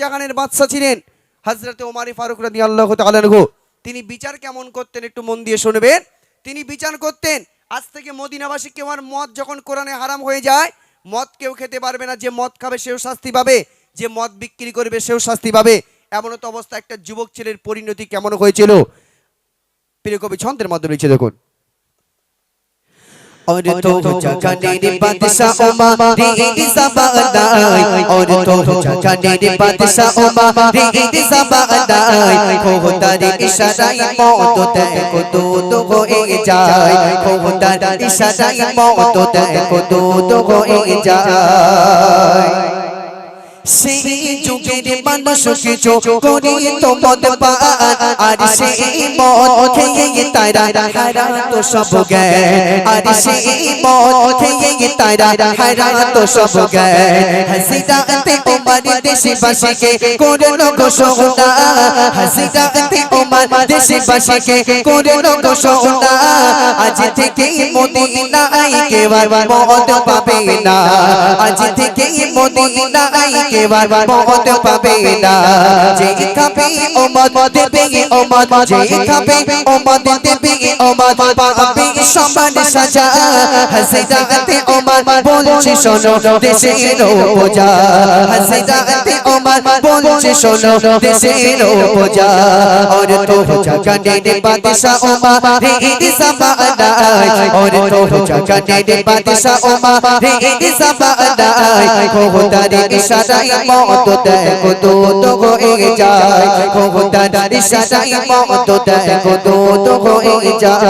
জাহানের বাদশা ছিলেন। হজরতে ওমারি ফারুক রাদি আল্লাহ তালানহু তিনি বিচার কেমন করতেন একটু মন দিয়ে শুনবেন। তিনি বিচার করতেন, আজ থেকে মদিনাবাসী কেউ আর মদ যখন কোরআনে হারাম হয়ে যায়, মদ কেউ খেতে পারবে না, যে মদ খাবে সেও শাস্তি পাবে, যে মদ বিক্রি করবে সেও শাস্তি পাবে। এমন তো অবস্থা একটা যুবক ছেলের পরিণতি কেমন হয়েছিল? প্রিয় কবি, ছন্দের মাধ্যমে দেখুন। और तो जगाने रे बादशाह उमा रे जमानाए और तो जगाने रे बादशाह उमा रे जमानाए खुदा रे इशाराई मौत देखो दूध होए जाए खुदा रे इशाराई मौत देखो दूध ए जाए সেই যুগের মানুষ কিছু করি তো মদ আর সেই মদ খেয়ে তারা হারা তো সব জ্ঞান। আর সেই মদ খেয়ে তারা হারা তো সব জ্ঞান। হাসিরাতে ওমর দেশবাসীকে করল ঘোষণা। হাসিরাতে ওমর দেশবাসীকে করল ঘোষণা। আজ থেকে মদিনায় কেউ মদ পাবে না। আজ থেকে মদিনায় কেউ আর মদ পাবে না যে খাবে ও মদ দেবে ও মদ যে খাবে ও মদ দেবে ও মদ পাবে সমান সাজা হাসিরাতে ওমর বলছে শোনো দেশের বোঝা হাসিরাতে ওমর বলছে শোনো দেশের বোঝা और तो जगने ने बादशाह उमर रे जमाना और तो जगने ने बादशाह उमर रे जमाना খোদা রে দেখো তো তো যায় খোদা রে মত দেখো তো তো যায়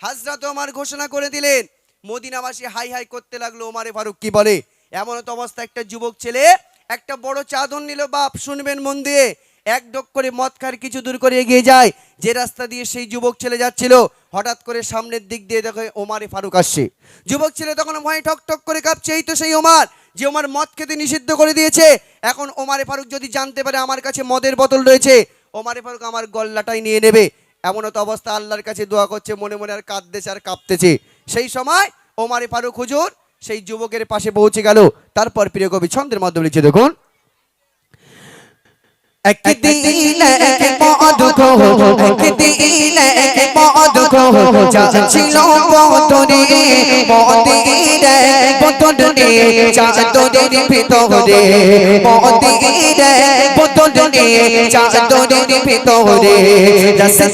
হাজরাত ওমার ঘোষণা করে দিলেন, মদিনাবাসী হাই হাই করতে লাগল ওমারে ফারুক, কি বলে? এমন তো অবস্থা, একটা যুবক ছেলে, একটা বড় চাদর নিল, বাপ, শুনবেন মন দিয়ে, এক ডক করে মদ খার কিছু দূর করে এগিয়ে যায়, যে রাস্তা দিয়ে সেই যুবক ছেলে যাচ্ছিল, হঠাৎ করে সামনের দিক দিয়ে দেখে ওমারে ফারুক আসছে। যুবক ছেলে তখন ভয়ে ঠক ঠক করে কাঁপছে, এই তো সেই ওমার যে ওমার মদ খেতে নিষিদ্ধ করে দিয়েছে এখন ওমারে ফারুক যদি জানতে পারে আমার কাছে মদের বোতল রয়েছে ওমারে ফারুক আমার গল্লাটাই নিয়ে নেবে। এমন তো অবস্থা আল্লাহর কাছে দোয়া করছে মনে মনে আর কাঁদতেছে আর কাঁপতেছে। সেই সময় ওমারে ফারুক হুজুর সেই যুবকের পাশে পৌঁছে গেল। তারপর প্রিয় কবি ছন্দের মাধ্যমে লিখে দেখুন। একদিন এক মধুক একদিন এক মধুক যাচ্ছিল বদরে মদির বদনে চাঁদনের ভিতরে মদিনে বদনে চাঁদনের ভিতরে রাস্তার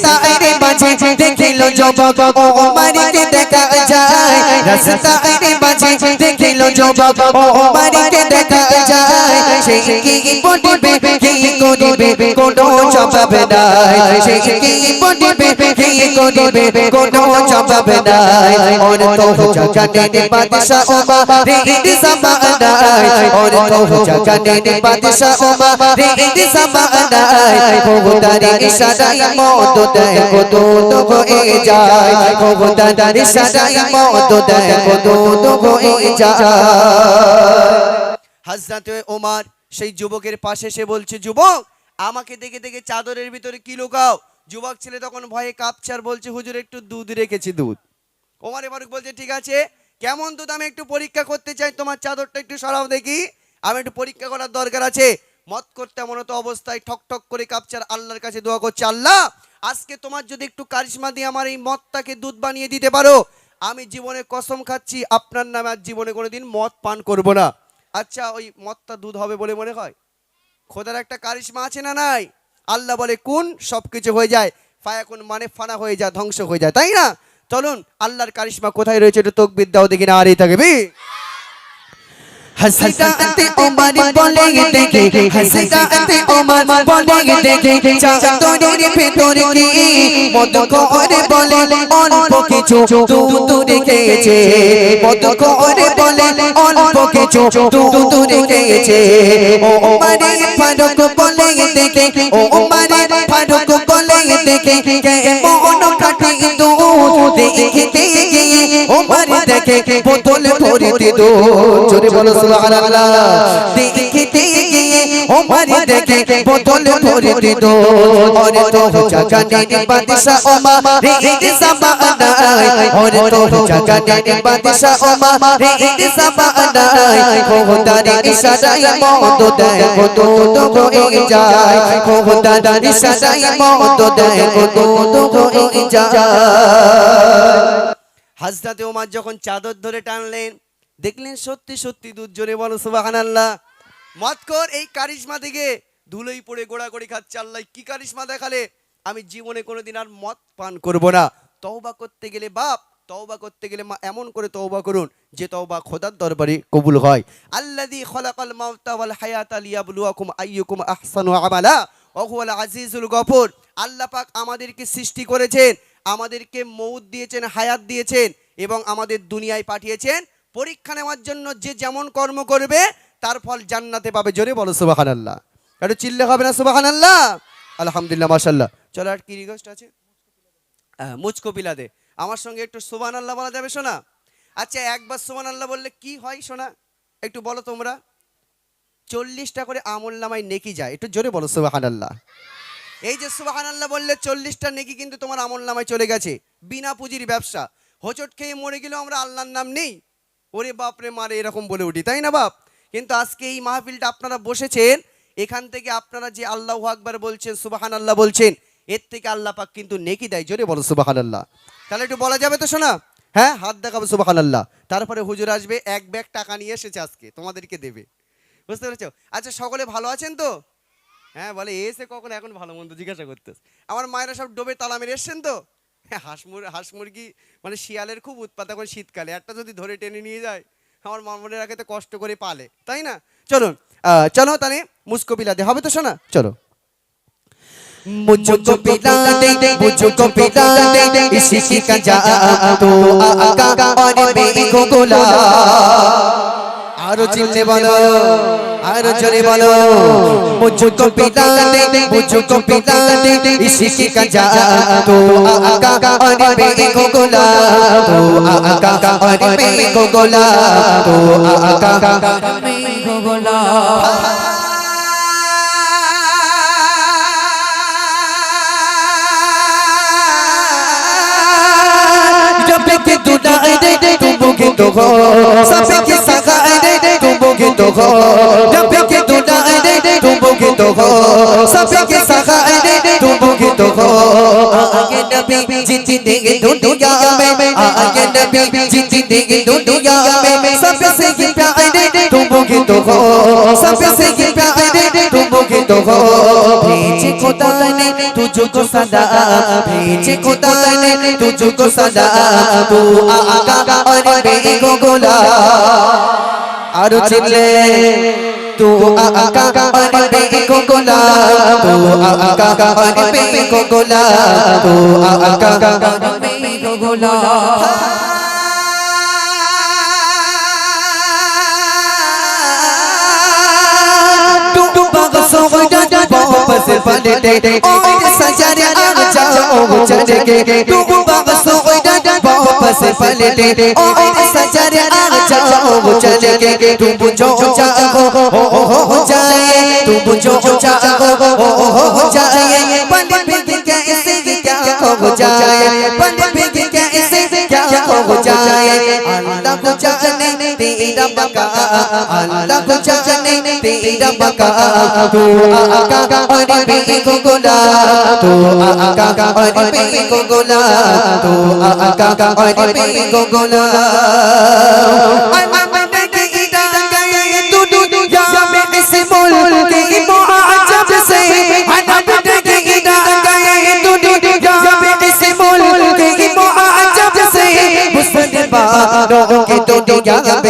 মাঝে দেখিল যুবক ওমারকে দেখা যায়। রাস্তার মাঝে দেখিল যুবক ওমারকে দেখা যায়। সেই কি বলবে, কি করিবে, কোনো জবাব নাই। সেই কি বলবে, কি করিবে, কোনো জবাব নাই। অন তো জাগানের বাদশা ওমার সেই যুবকের পাশে সে বলছে, যুবক, আমাকে দেখে দেখে চাদরের ভিতরে কি লোকাও? যুবক ছেলে তখন ভয়ে কাঁপছে আর বলছে, হুজুর, একটু দুধ রেখেছি দুধ। ওমার এবার বলছে, ঠিক আছে। কেমন দুধ আমি একটু পরীক্ষা করতে চাই? তোমার চাদরটা একটু সরাও দেখি। আমি একটু পরীক্ষা করার দরকার আছে। মত করতে মনে তো অবস্থায় ঠক ঠক করে কাঁপছে আর আল্লাহর কাছে দোয়া করছে, আল্লাহ, আজকে তোমার যদি একটু কারিশমা দিয়ে আমার এই মদটাকে দুধ বানিয়ে দিতে পারো, আমি জীবনে কসম খাচ্ছি, আপনার নামে আর জীবনে কোনোদিন মদ পান করব না। আচ্ছা ওই মদটা দুধ হবে বলে মনে হয়? খোদার একটা কারিশমা আছে না নাই? আল্লাহ বলে, কোন? সব কিছু হয়ে যায়। ফায়াকুন মানে ফানা হয়ে যায়, ধ্বংস হয়ে যায়, তাই না? চলুন আল্লাহর কারিশমা কোথায় রয়েছে একটু তোক দাও দেখি না আর এই থাকবে হাসিদাতে ওমর বলে দেখে হাসিদাতে ওমর বলে দেখে চাঁদনের ভেতরে কি মদ করে বলে অল্প কিছু দুধ রেখেছে মদ করে বলে অল্প কিছু দুধ রেখেছে ও ওমরে ফারুক বলে দেখে ও ওমরে ফারুক বলে দেখে কে মন কাটি দুধ দেখিতে উমার দেখে বোতল ভরে দুধ জোরে বলো, সুবহানাল্লাহ। দেখতে গিয়ে উমার দেখে বোতলে ভরে দিত ওরে তো জাগানের বাদশা ওমা রে সাবানাই ওরে তো জাগানের বাদশা ওমা রে সাবানাই খোদার ইশারায় মদ দেয় কত তো হয়ে যায়। খোদার ইশারায় মদ দেয় কত তো হয়ে যায়। হাজরাতে ওমার যখন চাদর ধরে টানলেন, দেখলেন সত্যি সত্যি দুধ জোরে বলো সুবাহান আল্লাহ মতকর এই কারিশমা থেকে। ধুলোই পড়ে গোড়াগড়ি খাচ্ছে আল্লাহ, কি কারিশমা দেখালে? আমি জীবনে কোনোদিন আর মদ পান করব না। তওবা করতে গেলে বাপ, তওবা করতে গেলে মা, এমন করে তওবা করুন যে তওবা খোদার দরবারে কবুল হয়। আল্লাযী খলাকাল মাউতা ওয়াল হায়াতা লিয়াবলুয়াকুম আইয়ুকুম আহসানু আমালা ওয়া হুয়াল আজিজুল গফুর। আল্লাহ পাক আমাদেরকে সৃষ্টি করেছেন আমাদেরকে মৌত দিয়েছেন হায়াত দিয়েছেন এবং আমাদের দুনিয়ায় পাঠিয়েছেন। পরীক্ষা নেওয়ার জন্য যে যেমন কর্ম করবে তার ফল জান্নাতে পাবে। জোরে বলো সুবাহান আল্লাহ একটু চিল্লে হবে না সুবাহান আল্লাহ আলহামদুলিল্লাহ মাশাল্লাহ চলো আর কি রিকোয়েস্ট আছে? হ্যাঁ, মুচকো পিলাদে আমার সঙ্গে একটু সুবান আল্লাহ বলা যাবে শোনা? আচ্ছা একবার সুবান আল্লাহ বললে কি হয় শোনা? একটু বলো তোমরা। চল্লিশটা করে আমল নামায় নেকি যায়। একটু জোরে বলো সুবাহান আল্লাহ এই যে সুবাহান আল্লাহ বললে চল্লিশটা নেকি কিন্তু তোমার আমল নামায় চলে গেছে, বিনা পুঁজির ব্যবসা। হোচট খেয়ে মরে গেলেও আমরা আল্লাহর নাম নেই। ওরে বাপরে মারে এরকম বলে উঠি, তাই না বাপ? কিন্তু আজকে এই মাহফিলটা আপনারা বসেছেন, এখান থেকে আপনারা যে আল্লাহ আকবার বলছেন সুবাহান আল্লাহ বলছেন, এর থেকে আল্লাহ পাক কিন্তু নেকি দেয়, জোরে বলো সুবাহান আল্লাহ তাহলে একটু বলা যাবে তো শোনা? হ্যাঁ হাত দেখাবো সুবাহান আল্লাহ তারপরে হুজুর আসবে, এক ব্যাগ টাকা নিয়ে এসেছে আজকে, তোমাদেরকে দেবে। বুঝতে পেরেছ? আচ্ছা সকলে ভালো আছেন তো? হ্যাঁ বলে এসে কখন এখন ভালো মন্দ জিজ্ঞাসা করতেস আমার মায়েরা সব ডোবে তালা মেরে এসছেন তো হ্যাঁ হাঁস মুর হাঁস মুরগি মানে শিয়ালের খুব উৎপাত এখন শীতকালে একটা যদি ধরে টেনে নিয়ে যায় আমার মামনের আগে তো কষ্ট করে পালে তাই না চলো আহ, চলো তাহলে মুস্কো বিলাতে হবে তো শোনা চলো मुझको पिला दे मुझको पिला दे इसी का जादू आका और मेरे को गोला আরো চিল্লে বলো আর জোরে বলো মুঝকো পিতা দে মুঝকো পিতা দে इसी की कजा तो आका और पे को गोला तो आका और पे को गोला तो आका पे को गोला जब के तू डाल दे तू मुझे तो हो सब के तो हो जब के दुदाई दे दे तुम के तो हो सब के सगाई दे दे तुम के तो हो आगे नबी जिंदगी देंगे दुनिया में आगे नबी जिंदगी देंगे दुनिया में सब से ये प्यार दे दे तुम के तो हो सब से ये प्यार दे दे तुम के तो हो भेजे खुदा ने तुझको सदा भेजे खुदा ने तुझको सदा तू आका और मेरे को गोला আরো চিনলে তু আকা और मेरे को गोला तू आका और मेरे को गोला तू आका और मेरे को गोला तू बगसों को वापस पलटे और सजारे आ जाओ चले के तू बगसों को वापस पलटे और सजारे आ जाओ चले के तुम जो चाहो हो हो हो जाए तुम जो चाहो हो हो हो जाए को जाने तेरा बका अल्लाह को जाने तेरा बका तू आका और मेरे को गोला तू आका और मेरे को गोला तू आका और मेरे को गोला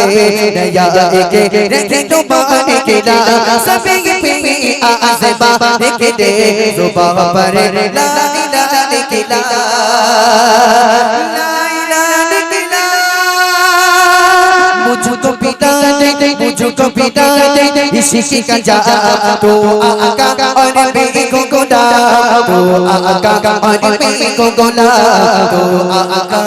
दुनिया में नया एक रखे तो मान के ला सब पे आज़मा के दे जुबान पर ला इलाहा इल्लल्लाह ला इलाहा इल्लल्लाह मुझको पिता दे मुझको पिता दे इसी का जा तो आका और मेरे को गोला तो आका और मेरे को गोला तो आका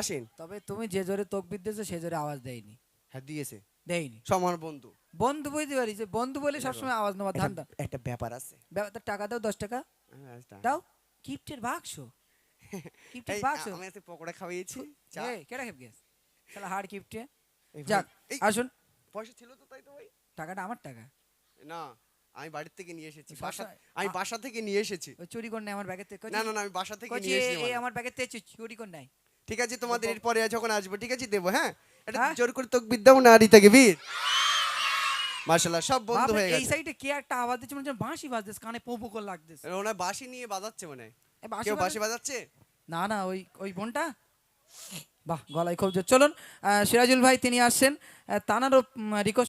আসেন। তবে তুমি যে জোরে তকবির দিয়েছ সে জোরে আওয়াজ দেয়নি। হ্যাঁ দিয়েছে। দেয়নি। সমান বন্ধু। বন্ধু বুঝতে পারি যে বন্ধু বলে সবসময় আওয়াজ নেওয়ার ধান একটা- ব্যাপার আছে। দাও টাকা দাও দশ টাকা। হ্যাঁ। দাও। গিফটের বাক্স। গিফটের বাক্স। আমি আজকে পকোড়া খাওয়াইছি চা। এই কেডা খেপ গেছ? শালা হাড় গিফটে যাক আসুন। পয়সা ছিল তো তাই তো ভাই। টাকাটা আমার টাকা। না আমি বাড়ি থেকে নিয়ে এসেছি বাসা আমি বাসা থেকে নিয়ে এসেছি। চুরি করে নেয় আমার ব্যাগের থেকে। না না না আমি বাসা থেকে নিয়ে এসেছি এই মানে। আমার ব্যাগের থেকে চুরি করে নেয়। ঠিক আছে তোমাদের এরপরে? যখন আসব ঠিক আছে দেবো হ্যাঁ? এটা হ্যাঁ? জোর করে তোকে বিদ্যাও না রিতা বীর। মাশাআল্লাহ সব বন্ধ হয়ে এই সাইডে কে একটা আওয়াজ দিচ্ছে মনে হচ্ছে বাঁশি বাজতেছে কানে পো পো করে লাগতেছে। ওনা বাঁশি নিয়ে বাজাচ্ছে মনে হয়। বাঁশি কেউ বাঁশি বাজাচ্ছে? না না ওই ওই বোনটা? বাহ গলায় খুব জোর চলুন সিরাজুল ভাই তিনি আসছেন। তানারও রিকোয়েস্ট